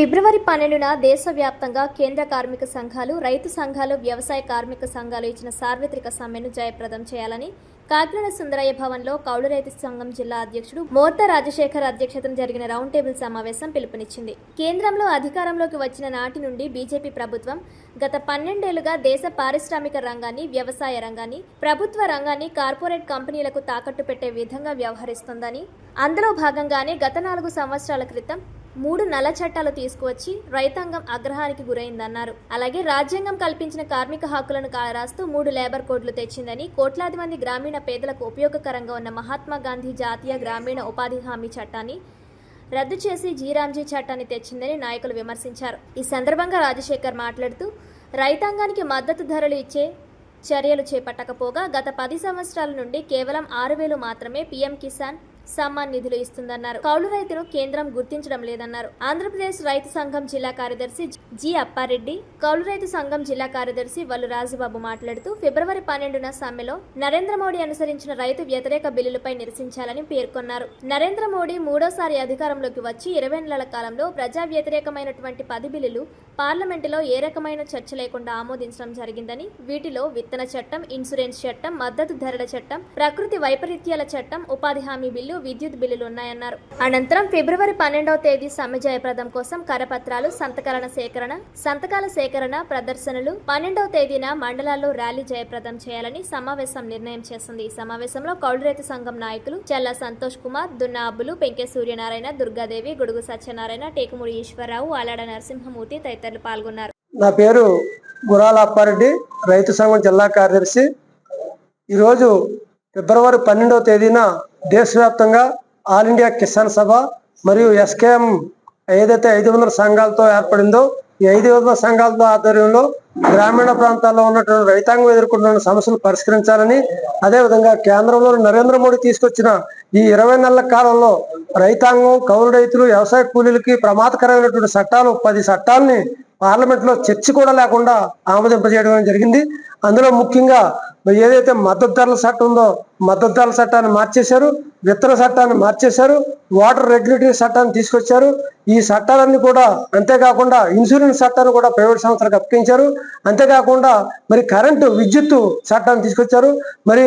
ఫిబ్రవరి పన్నెండున దేశవ్యాప్తంగా కేంద్ర కార్మిక సంఘాలు రైతు సంఘాలు వ్యవసాయ కార్మిక సంఘాలు ఇచ్చిన సార్వత్రిక సమ్మెను జయప్రదం చేయాలని కాకినాడ సుందరయ్య భవన్లో కౌలు రైతు సంఘం జిల్లా అధ్యక్షుడు మోర్త రాజశేఖర్ అధ్యక్షతన జరిగిన రౌండ్ టేబుల్ సమావేశం పిలుపునిచ్చింది. కేంద్రంలో అధికారంలోకి వచ్చిన నాటి నుండి బీజేపీ ప్రభుత్వం గత పన్నెండేళ్ళుగా దేశ పారిశ్రామిక రంగాన్ని వ్యవసాయ రంగాన్ని ప్రభుత్వ రంగాన్ని కార్పొరేట్ కంపెనీలకు తాకట్టు పెట్టే విధంగా వ్యవహరిస్తోందని అందులో భాగంగానే గత నాలుగు సంవత్సరాల క్రితం మూడు నల్ల చట్టాలు తీసుకువచ్చి రైతాంగం ఆగ్రహానికి గురైందన్నారు. అలాగే రాజ్యాంగం కల్పించిన కార్మిక హక్కులను కాలరాస్తూ మూడు లేబర్ కోడ్లు తెచ్చిందని కోట్లాది మంది గ్రామీణ పేదలకు ఉపయోగకరంగా ఉన్న మహాత్మా గాంధీ జాతీయ గ్రామీణ ఉపాధి హామీ చట్టాన్ని రద్దు చేసి జీరాంజీ చట్టాన్ని తెచ్చిందని నాయకులు విమర్శించారు. ఈ సందర్భంగా రాజశేఖర్ మాట్లాడుతూ రైతాంగానికి మద్దతు ధరలు ఇచ్చే చర్యలు చేపట్టకపోగా గత పది సంవత్సరాల నుండి కేవలం ఆరు వేలు మాత్రమే పీఎం కిసాన్ సమ్మాన్ నిధులు ఇస్తుందన్నారు. కౌలు రైతును కేంద్రం గుర్తించడం లేదన్నారు. ఆంధ్రప్రదేశ్ రైతు సంఘం జిల్లా కార్యదర్శి జి అప్పారెడ్డి కౌలు రైతు సంఘం జిల్లా కార్యదర్శి వల్లు రాజుబాబు మాట్లాడుతూ ఫిబ్రవరి పన్నెండున సమ్మెలో నరేంద్ర మోడీ అనుసరించిన రైతు వ్యతిరేక బిల్లులపై నిరసించాలని పేర్కొన్నారు. నరేంద్ర మోడీ మూడోసారి అధికారంలోకి వచ్చి ఇరవై నెలల కాలంలో ప్రజా వ్యతిరేకమైనటువంటి పది బిల్లులు పార్లమెంటులో ఏ రకమైన చర్చ లేకుండా ఆమోదించడం జరిగిందని వీటిలో విత్తన చట్టం ఇన్సూరెన్స్ చట్టం మద్దతు ధరల చట్టం ప్రకృతి వైపరీత్యాల చట్టం ఉపాధి హామీ బిల్లు విద్యుత్ బిల్లులు ఉన్నాయన్నారు. అనంతరం ఫిబ్రవరి పన్నెండవ తేదీ సమ్మె జయప్రదం కోసం కరపత్రాలు సంతకాల సేకరణ సంతకాల సేకరణ ప్రదర్శనలు పన్నెండవ తేదీన మండలాల్లో ర్యాలీ జయప్రదం చేయాలని సమావేశం నిర్ణయం చేసింది. ఈ సమావేశంలో కౌలురైతు సంఘం నాయకులు చల్ల సంతోష్ కుమార్ దున్నా అబ్బులు పెంకే సూర్యనారాయణ దుర్గాదేవి గొడుగు సత్యనారాయణ టేకుమూడి ఈశ్వరరావు ఆలాడ నరసింహమూర్తి తదితరులు పాల్గొన్నారు. నా పేరు గురాల అప్పారెడ్డి రైతు సంఘం జిల్లా కార్యదర్శి. ఈరోజు ఫిబ్రవరి పన్నెండవ తేదీన దేశవ్యాప్తంగా ఆల్ ఇండియా కిసాన్ సభ మరియు ఎస్కేఎం ఏదైతే ఐదు వందల సంఘాలతో ఏర్పడిందో ఈ ఐదు వందల సంఘాలతో ఆధ్వర్యంలో గ్రామీణ ప్రాంతాల్లో ఉన్నటువంటి రైతాంగం ఎదుర్కొంటున్న సమస్యలు పరిష్కరించాలని అదేవిధంగా కేంద్రంలో నరేంద్ర మోడీ తీసుకొచ్చిన ఈ ఇరవై నెలల కాలంలో రైతాంగం కౌలు రైతులు వ్యవసాయ కూలీలకి ప్రమాదకరమైనటువంటి చట్టాలు పది చట్టాలని పార్లమెంట్లో చర్చ కూడా లేకుండా ఆమోదింపజేయడం జరిగింది. అందులో ముఖ్యంగా ఏదైతే మద్దతు ధరల చట్టం ఉందో మద్దతు ధరల చట్టాన్ని మార్చేశారు విత్తన చట్టాన్ని మార్చేశారు వాటర్ రెగ్యులేటరీ చట్టాన్ని తీసుకొచ్చారు. ఈ చట్టాలన్నీ కూడా అంతేకాకుండా ఇన్సూరెన్స్ చట్టాన్ని కూడా ప్రైవేట్ సంస్థలకు అప్పగించారు. అంతేకాకుండా మరి కరెంటు విద్యుత్తు చట్టాన్ని తీసుకొచ్చారు. మరి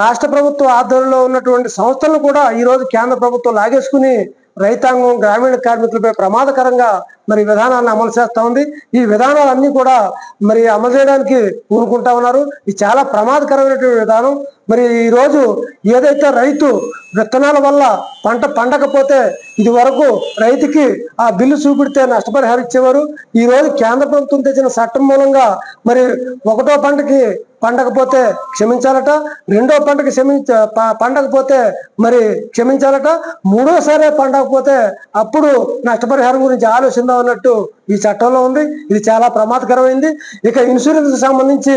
రాష్ట్ర ప్రభుత్వ ఆధ్వర్యంలో ఉన్నటువంటి సంస్థలను కూడా ఈ రోజు కేంద్ర ప్రభుత్వం లాగేసుకుని రైతాంగం గ్రామీణ కార్మికులపై ప్రమాదకరంగా మరి విధానాన్ని అమలు చేస్తా ఉంది. ఈ విధానాలన్నీ కూడా మరి అమలు చేయడానికి ఊరుకుంటా ఉన్నారు. ఇది చాలా ప్రమాదకరమైనటువంటి విధానం. మరి ఈ రోజు ఏదైతే రైతు విత్తనాల వల్ల పంట పండకపోతే ఇది వరకు రైతుకి ఆ బిల్లు చూపిడితే నష్టపరిహారం ఇచ్చేవారు. ఈ రోజు కేంద్ర ప్రభుత్వం తెచ్చిన చట్టం మూలంగా మరి ఒకటో పంటకి పండకపోతే క్షమించాలట రెండో పంటకి క్షమించ పండకపోతే మరి క్షమించాలట మూడోసారి పండకపోతే అప్పుడు నష్టపరిహారం గురించి ఆలోచన అన్నట్టు ఈ చట్టంలో ఉంది. ఇది చాలా ప్రమాదకరమైంది. ఇక ఇన్సూరెన్స్ సంబంధించి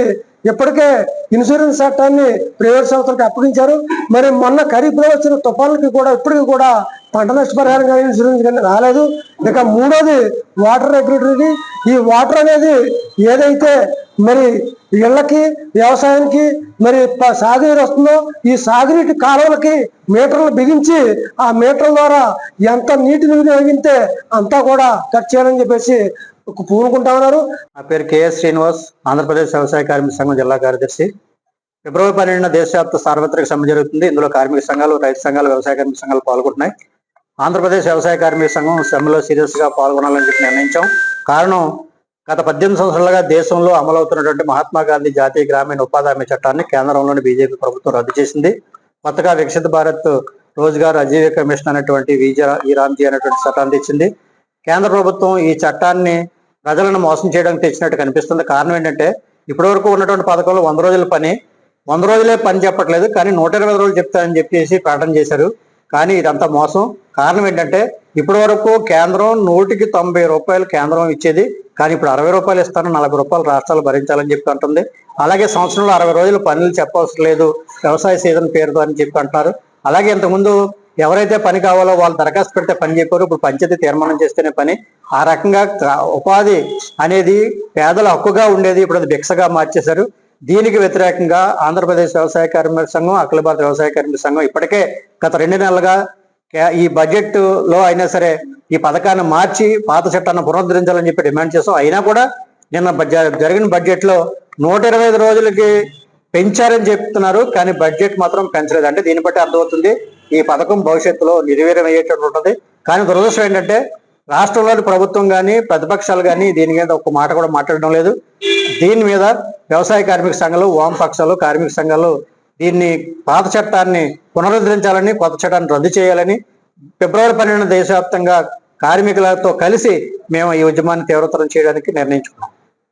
ఇప్పటికే ఇన్సూరెన్స్ చట్టాన్ని ప్రైవేట్ సంస్థలకు అప్పగించారు. మరి మొన్న ఖరీఫ్లో వచ్చిన తుఫాన్లకి కూడా ఇప్పటికి కూడా పంట నష్టపరిహారం ఇన్సూరెన్స్ కానీ రాలేదు. ఇక మూడోది వాటర్ రెగ్యులేటరీ ఈ వాటర్ అనేది ఏదైతే మరి ఇళ్ళకి వ్యవసాయానికి మరి సాగునీరు వస్తుందో ఈ సాగునీటి కాలువలకి మీటర్లు బిగించి ఆ మీటర్ల ద్వారా ఎంత నీటిని వినియోగితే అంతా కూడా కట్ చేయాలని చెప్పేసి పూనుకుంటా ఉన్నారు. నా పేరు కేఎస్ శ్రీనివాస్ ఆంధ్రప్రదేశ్ వ్యవసాయ కార్మిక సంఘం జిల్లా కార్యదర్శి. ఫిబ్రవరి పన్నెండున దేశవ్యాప్త సార్వత్రిక సమ్మె జరుగుతుంది. ఇందులో కార్మిక సంఘాలు రైతు సంఘాలు వ్యవసాయ కార్మిక సంఘాలు పాల్గొంటున్నాయి. ఆంధ్రప్రదేశ్ వ్యవసాయ కార్మిక సంఘం సమ్మెలో సీరియస్గా పాల్గొనాలని చెప్పి నిర్ణయించాం. కారణం గత పద్దెనిమిది సంవత్సరాలుగా దేశంలో అమలవుతున్నటువంటి మహాత్మా గాంధీ జాతీయ గ్రామీణ ఉపాధి హామీ చట్టాన్ని కేంద్రంలోని బీజేపీ ప్రభుత్వం రద్దు చేసింది. కొత్తగా వికసిత భారత్ రోజ్గార్ అజీవిక కమిషన్ అనేటువంటి విజయ ఈ రామ్జీ అనేటువంటి చట్టాన్ని తెచ్చింది. కేంద్ర ప్రభుత్వం ఈ చట్టాన్ని ప్రజలను మోసం చేయడానికి తెచ్చినట్టు కనిపిస్తుంది. కారణం ఏంటంటే ఇప్పటివరకు ఉన్నటువంటి పథకంలో వంద రోజుల పని వంద రోజులే పని చెప్పట్లేదు కానీ నూట ఇరవై రోజులు చెప్తానని చెప్పేసి ప్రకటన చేశారు. కానీ ఇదంతా మోసం. కారణం ఏంటంటే ఇప్పటి వరకు కేంద్రం నూటికి తొంభై రూపాయలు కేంద్రం ఇచ్చేది. కానీ ఇప్పుడు అరవై రూపాయలు ఇస్తాను నలభై రూపాయలు రాష్ట్రాలు భరించాలని చెప్పి అంటుంది. అలాగే సంవత్సరంలో అరవై రోజులు పనులు చెప్పవసరం లేదు వ్యవసాయ సీజన్ పేరుతో అని చెప్పి అంటున్నారు. అలాగే ఇంతకుముందు ఎవరైతే పని కావాలో వాళ్ళు దరఖాస్తు పెడితే పని చెప్పారు ఇప్పుడు పంచాయతీ తీర్మానం చేస్తేనే పని. ఆ రకంగా ఉపాధి అనేది పేదల హక్కుగా ఉండేది ఇప్పుడు అది భిక్షగా మార్చేశారు. దీనికి వ్యతిరేకంగా ఆంధ్రప్రదేశ్ వ్యవసాయ కార్మిక సంఘం అఖిల భారత వ్యవసాయ కార్మిక సంఘం ఇప్పటికే గత రెండు నెలలుగా ఈ బడ్జెట్లో అయినా సరే ఈ పథకాన్ని మార్చి పాత చట్టాన్ని పునరుద్ధరించాలని చెప్పి డిమాండ్ చేసాం అయినా కూడా నిన్న బడ్జెట్ జరిగిన బడ్జెట్లో నూట ఇరవై ఐదు రోజులకి పెంచారని చెప్తున్నారు. కానీ బడ్జెట్ మాత్రం పెంచలేదు. అంటే దీన్ని బట్టి అర్థమవుతుంది ఈ పథకం భవిష్యత్తులో నిర్వీర్యం అయ్యేటట్టు ఉంటుంది. కానీ దురదృష్టం ఏంటంటే రాష్ట్రంలోని ప్రభుత్వం కానీ ప్రతిపక్షాలు కానీ దీని మీద ఒక మాట కూడా మాట్లాడడం లేదు. దీని మీద వ్యవసాయ కార్మిక సంఘాలు వామపక్షాలు కార్మిక సంఘాలు దీన్ని పాత చట్టాన్ని పునరుద్ధరించాలని కొత్త చట్టాన్ని రద్దు చేయాలని ఫిబ్రవరి పన్నెండు దేశవ్యాప్తంగా కార్మికులతో కలిసి మేము ఈ ఉద్యమాన్ని తీవ్రతరం చేయడానికి నిర్ణయించుకున్నాం.